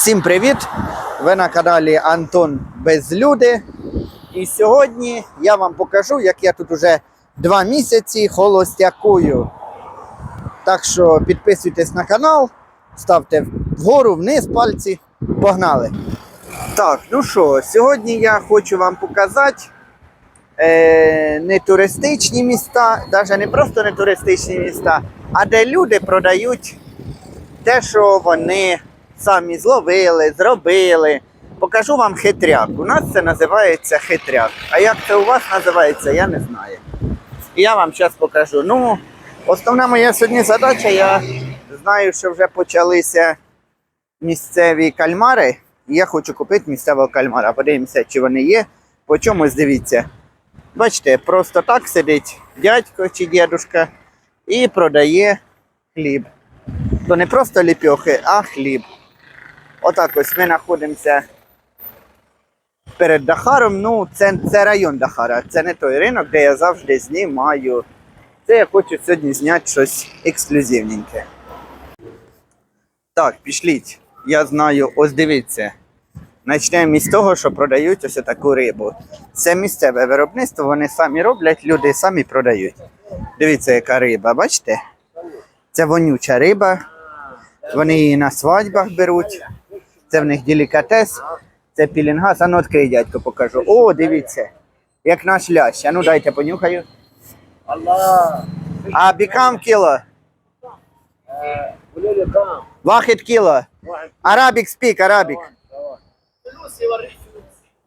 Всім привіт! Ви на каналі Антон Безлюди. І сьогодні я вам покажу, як я тут уже два місяці холостякую. Так що підписуйтесь на канал, ставте вгору, вниз пальці. Погнали! Так, ну що, сьогодні я хочу вам показати е, не туристичні міста, навіть не просто не туристичні міста, а де люди продають те, що вони самі зловили, зробили. Покажу вам хитряк. У нас це називається хитряк. А як це у вас називається, я не знаю. Я вам зараз покажу. Ну, основна моя сьогодні задача, я знаю, що вже почалися місцеві кальмари. Я хочу купити місцевого кальмара. Подивимося, чи вони є. По чомусь дивіться. Бачите, просто так сидить дядько чи дідушка і продає хліб. То не просто ліпьохи, а хліб. Отак ось ми знаходимося перед Дахаром. Ну, це, це район Дахара, це не той ринок, де я завжди знімаю. Це я хочу сьогодні зняти щось ексклюзивненьке. Так, пішліть. Я знаю, ось дивіться. Почнемо із того, що продають ось таку рибу. Це місцеве виробництво, вони самі роблять, люди самі продають. Дивіться, яка риба, бачите? Це вонюча риба. Вони її на свадьбах беруть. Це в них делікатес, це пілінгас. А ну відкрий, дядько, покажу. О, дивіться, як наш лящ. А ну дайте понюхаю. А бікам кіло. Вахід кіло. Арабік спік, арабік.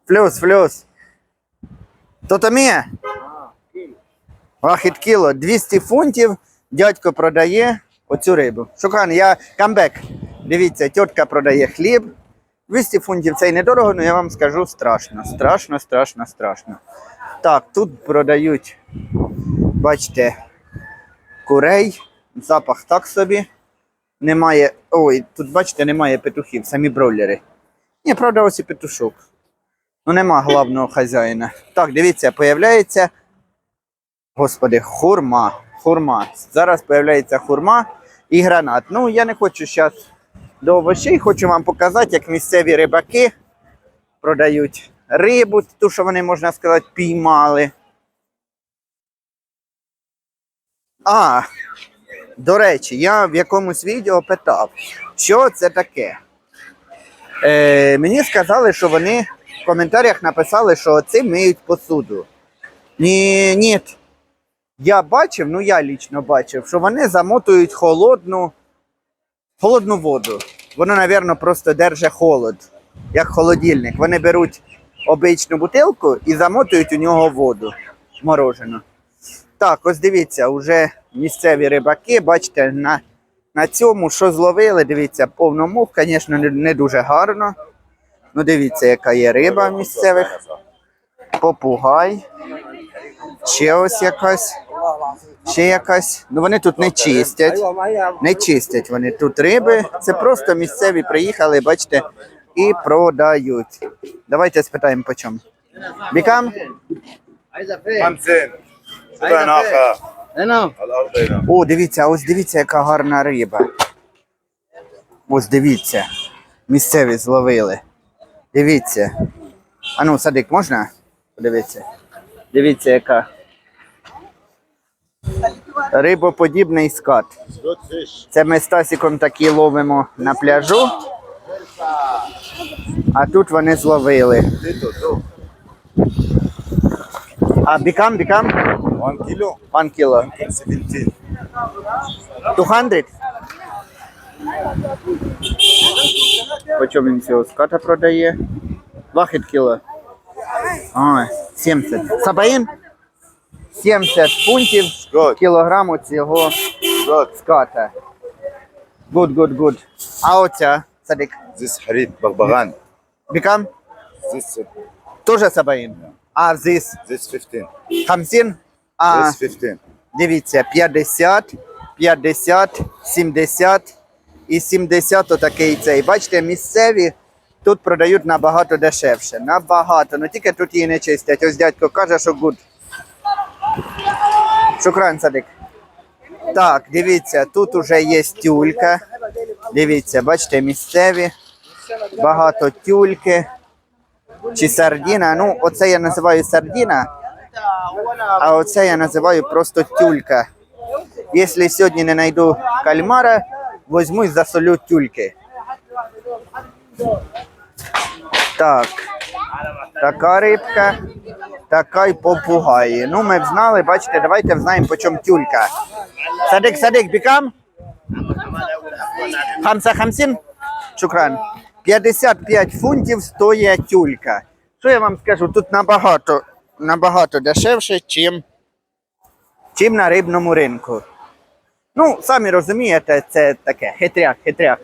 Плюс, плюс. То мія? Вахід кіло. 200 фунтів дядько продає оцю рибу. Шукан, я камбек. Дивіться, тітка продає хліб. 200 фунтів це й недорого, але я вам скажу страшно. Страшно, страшно, страшно. Так, тут продають, бачите, курей. Запах так собі. Немає. Ой, тут, бачите, немає петухів, самі бройлери. Ні, правда, ось і петушок. Ну, нема головного хазяїна. Так, дивіться, появляється. Господи, хурма. Хурма. Зараз появляється хурма і гранат. Ну, я не хочу зараз до овочей, хочу вам показати, як місцеві рибаки продають рибу, ту, що вони, можна сказати, піймали. А, до речі, я в якомусь відео питав, що це таке. Е, мені сказали, що вони в коментарях написали, що цим миють посуду. Ні, ні. Я бачив, ну я лічно бачив, що вони замотують холодну, холодну воду. Воно, мабуть, просто держить холод, як холодильник. Вони беруть обичну бутилку і замотують у нього воду морожену. Так, ось дивіться, вже місцеві рибаки, бачите, на, на цьому, що зловили, дивіться, повно мух, звісно, не, дуже гарно. Ну, дивіться, яка є риба місцевих. Попугай. Ще ось якась ще якась. Ну вони тут не чистять, не чистять вони тут риби. Це просто місцеві приїхали, бачите, і продають. Давайте спитаємо по чому. Бікам? О, дивіться, ось дивіться, яка гарна риба. Ось дивіться. Місцеві зловили. Дивіться. Ану, садик можна? Подивіться. Дивіться, яка рибоподібний скат. Це ми з Тасіком такі ловимо на пляжу, а тут вони зловили. А бікам, бікам? One kilo. One kilo. 17. 200? Почем він цього ската продає? 2 кіло. А, 70. Сабаїн? 70 фунтів кілограму цього ската. Good, good, good. А оця, садик? This harib barbaran. Become? This. Uh, Тоже сабаїн? А this? This 15. 50? А, this 15. Дивіться, 50, 50, 70 і 70 отакий цей. Бачите, місцеві тут продають набагато дешевше. Набагато. Ну тільки тут її не чистять. Ось дядько каже, що good. Шукран, садик. Так, дивіться, тут уже є тюлька. Дивіться, бачите, місцеві. багато тюльки чи сардіна. Ну, оце я називаю сардіна, а оце я називаю просто тюлька. Якщо сьогодні не знайду кальмара, візьму і засолю тюльки. Так. Така рибка, така й попугаї. Ну, ми б знали, бачите, давайте взнаємо, по чому тюлька. Садик, садик, бікам? Хамса хамсін? Шукран. 55 фунтів стоїть тюлька. Що я вам скажу? Тут набагато, набагато дешевше, чим, чим на рибному ринку. Ну, самі розумієте, це таке хитряк, хитряк.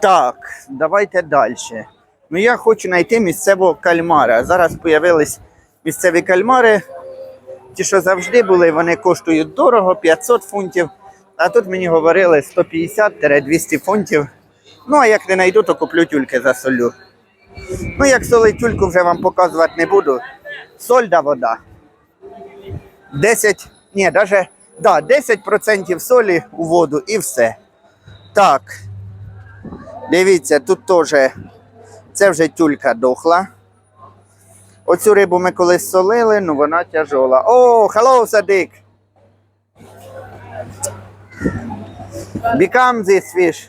Так, давайте далі. Ну, я хочу знайти місцевого кальмара. Зараз з'явились місцеві кальмари. Ті, що завжди були, вони коштують дорого, 500 фунтів. А тут мені говорили 150-200 фунтів. Ну, а як не знайду, то куплю тюльки за солю. Ну, як солить тюльку вже вам показувати не буду. Соль да вода. 10, ні, даже, да, 10% солі у воду і все. Так. Дивіться, тут теж це вже тюлька дохла. Оцю рибу ми колись солили, ну вона тяжола. О, hello, Садик! Become this fish.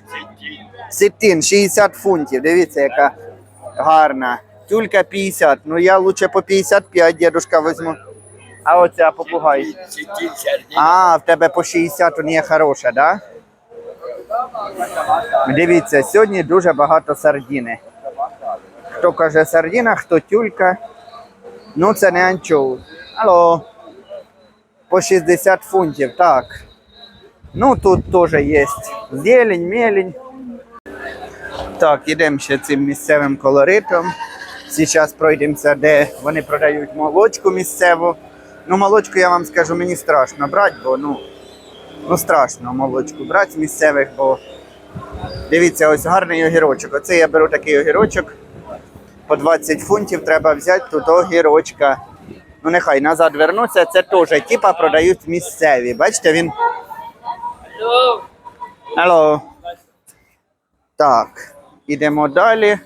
Ситін, 60 фунтів. Дивіться, яка гарна. Тюлька 50. Ну я лучше по 55 дедушка візьму. А оця попугай. А, в тебе по 60 у неї хороша, да? Дивіться, сьогодні дуже багато сардіни. Хто каже сардіна, хто тюлька. Ну, це не анчоус. Алло. По 60 фунтів, так. Ну, тут теж є зелень, мелень. Так, ідемо ще цим місцевим колоритом. Зараз пройдемося, де вони продають молочку місцеву. Ну, молочку я вам скажу, мені страшно брати, бо ну, ну страшно молочку брати з місцевих, бо дивіться, ось гарний огірочок. Оце я беру такий огірочок. По 20 фунтів треба взяти тут огірочка. Ну нехай назад вернуться, це теж типа продають місцеві. Бачите, він. Алло. Так, ідемо далі.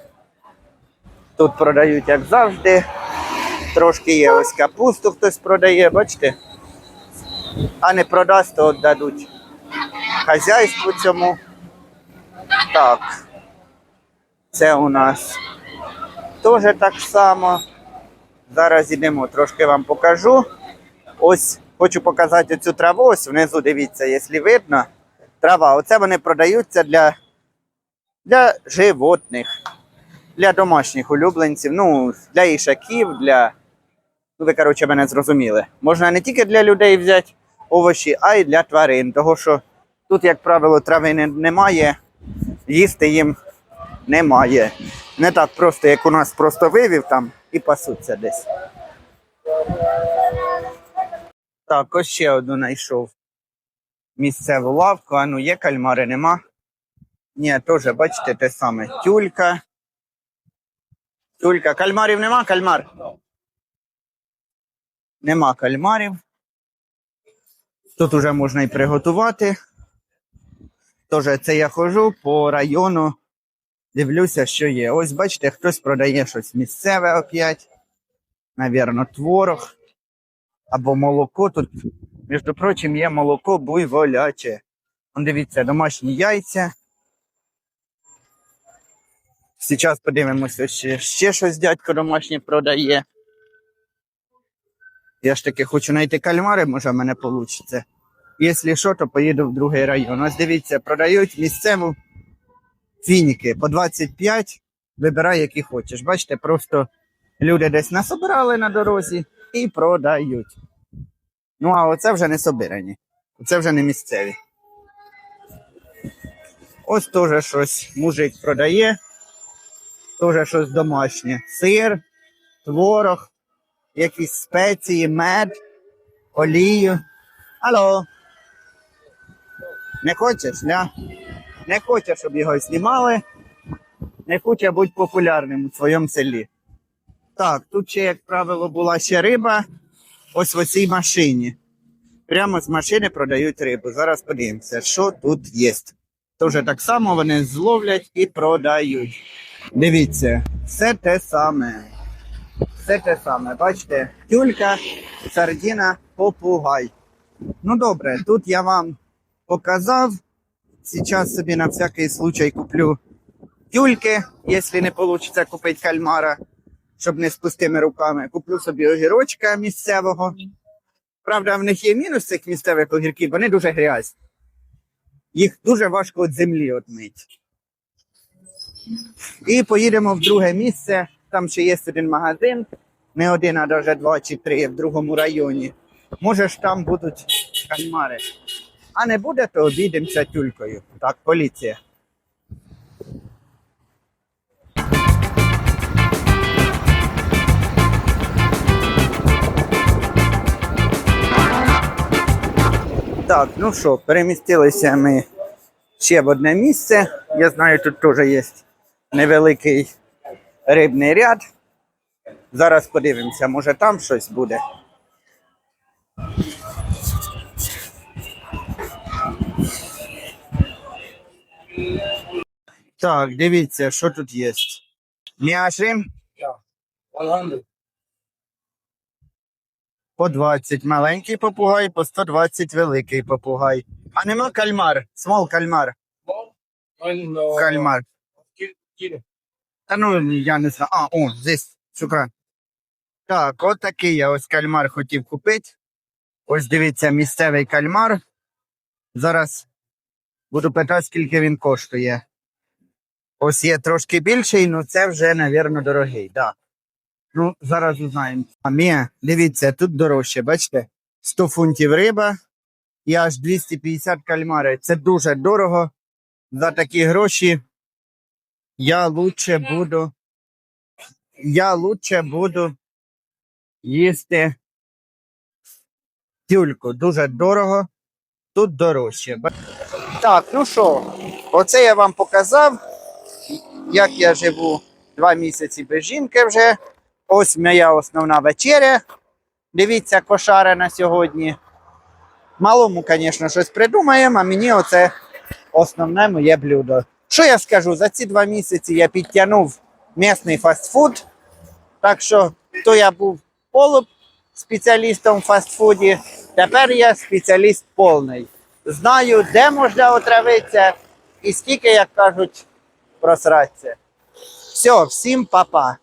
Тут продають, як завжди. Трошки є ось капусту хтось продає, бачите? А не продасть, то віддадуть хазяйству цьому. Так. Це у нас теж так само. Зараз йдемо, трошки вам покажу. Ось хочу показати цю траву. Ось внизу дивіться, якщо видно. Трава. Оце вони продаються для, для животних, для домашніх улюбленців, ну, для ішаків, для. Ну, ви, коротше, мене зрозуміли. Можна не тільки для людей взяти овочі, а й для тварин. Того що тут, як правило, трави немає, їсти їм немає. Не так просто, як у нас просто вивів там і пасуться десь. Так, ось ще одну знайшов. Місцеву лавку, а ну є кальмари, нема. Ні, теж, бачите, те саме. Тюлька. Тюлька. Кальмарів нема, кальмар. Нема кальмарів. Тут уже можна і приготувати. Тож це я ходжу по району, дивлюся, що є. Ось бачите, хтось продає щось місцеве опять. Навірно, творог або молоко. Тут, між прочим, є молоко буйволяче. Дивіться, домашні яйця. Зараз подивимося, ще, ще щось дядько домашнє продає. Я ж таки хочу знайти кальмари, може в мене вийде. Якщо що, то поїду в другий район. Ось дивіться, продають місцеву фініки по 25, вибирай, які хочеш. Бачите, просто люди десь насобирали на дорозі і продають. Ну, а оце вже не собирані. Це вже не місцеві. Ось теж щось мужик продає. Теж щось домашнє. Сир, творог, якісь спеції, мед, олію. Алло. Не хочеш, ля? Не хоче, щоб його знімали. Не хоче бути популярним у своєму селі. Так, тут ще, як правило, була ще риба. Ось в цій машині. Прямо з машини продають рибу. Зараз подивимося, що тут є. Теж так само вони зловлять і продають. Дивіться, все те саме. Все те саме. Бачите, тюлька, сардіна, попугай. Ну добре, тут я вам показав. Сейчас собі на всякий случай куплю тюльки, якщо не вийде купити кальмара, щоб не з пустими руками. Куплю собі огірочка місцевого. Правда, в них є мінус цих місцевих огірків, вони дуже грязні. Їх дуже важко від землі отмити. І поїдемо в друге місце. Там ще є один магазин, не один, а навіть два чи три в другому районі. Може ж там будуть кальмари. А не буде, то обійдемося тюлькою. Так, поліція. Так, ну що, перемістилися ми ще в одне місце. Я знаю, тут теж є невеликий рибний ряд. Зараз подивимося, може там щось буде. Так, дивіться, що тут є. 100. по 20 маленький попугай, по 120 великий попугай. А нема кальмар, смол кальмар. Кальмар. Та ну я не знаю. А, о, здесь, шукра. Так, от такий я ось кальмар хотів купити. Ось дивіться, місцевий кальмар. Зараз буду питати, скільки він коштує. Ось є трошки більший, але це вже, напевно, дорогий. Да. Ну, зараз узнаємо. А мія, дивіться, тут дорожче, бачите? 100 фунтів риба і аж 250 кальмари. Це дуже дорого. За такі гроші я лучше буду. Я лучше буду їсти тюльку. Дуже дорого. Тут дорожче. Так, ну що, оце я вам показав, як я живу два місяці без жінки вже. Ось моя основна вечеря. Дивіться, кошара на сьогодні. Малому, звісно, щось придумаємо, а мені оце основне моє блюдо. Що я скажу? За ці два місяці я підтягнув місний фастфуд. Так що то я був полуп спеціалістом в фастфуді, тепер я спеціаліст повний. Знаю, де можна отравитися і скільки, як кажуть, просратися. Все, всім па-па.